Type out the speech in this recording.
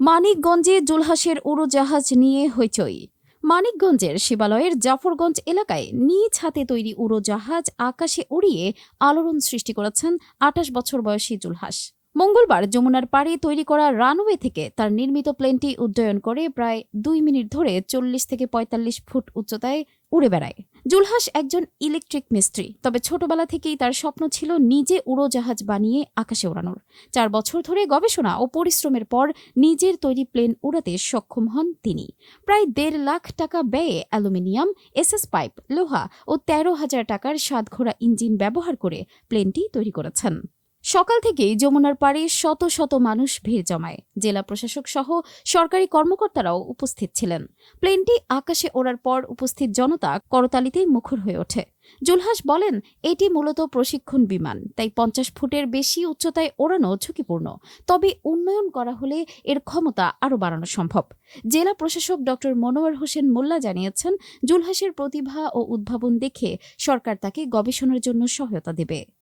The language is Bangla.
মানিকগঞ্জে জুলহাসের উড়োজাহাজ নিয়ে হইচই। মানিকগঞ্জের শিবালয়ের জাফরগঞ্জ এলাকায় নিজ হাতে তৈরি উড়োজাহাজ আকাশে উড়িয়ে আলোড়ন সৃষ্টি করেছেন আঠাশ বছর বয়সী জুলহাস। মঙ্গলবার যমুনার পাড়ে তৈরি করা রানওয়ে থেকে তার নির্মিত প্লেনটি উড্ডয়ন করে প্রায় দুই মিনিট ধরে চল্লিশ থেকে পঁয়তাল্লিশ ফুট উচ্চতায় উড়ে বেড়ায়। জুলহাস একজন ইলেকট্রিক মিস্ত্রি, তবে ছোটবেলা থেকেই তার স্বপ্ন ছিল নিজে উড়োজাহাজ বানিয়ে আকাশে ওড়ানোর। চার বছর ধরে গবেষণা ও পরিশ্রমের পর নিজের তৈরি প্লেন উড়াতে সক্ষম হন তিনি। প্রায় দেড় লাখ টাকা ব্যয়ে অ্যালুমিনিয়াম, এসএস পাইপ, লোহা ও তেরো হাজার টাকার সাত ঘোড়া ইঞ্জিন ব্যবহার করে প্লেনটি তৈরি করেছেন। সকাল থেকেই যমুনার পাড়ে শত শত মানুষ ভিড় জমায়। জেলা প্রশাসক সহ সরকারি কর্মকর্তারাও উপস্থিত ছিলেন। প্লেনটি আকাশে ওড়ার পর উপস্থিত জনতা করতালিতেই মুখর হয়ে ওঠে। জুলহাস বলেন, এটি মূলত প্রশিক্ষণ বিমান, তাই পঞ্চাশ ফুটের বেশি উচ্চতায় ওড়ানো ঝুঁকিপূর্ণ। তবে উন্নয়ন করা হলে এর ক্ষমতা আরও বাড়ানো সম্ভব। জেলা প্রশাসক ড. মনোয়ার হোসেন মোল্লা জানিয়েছেন, জুলহাসের প্রতিভা ও উদ্ভাবন দেখে সরকার তাকে গবেষণার জন্য সহায়তা দেবে।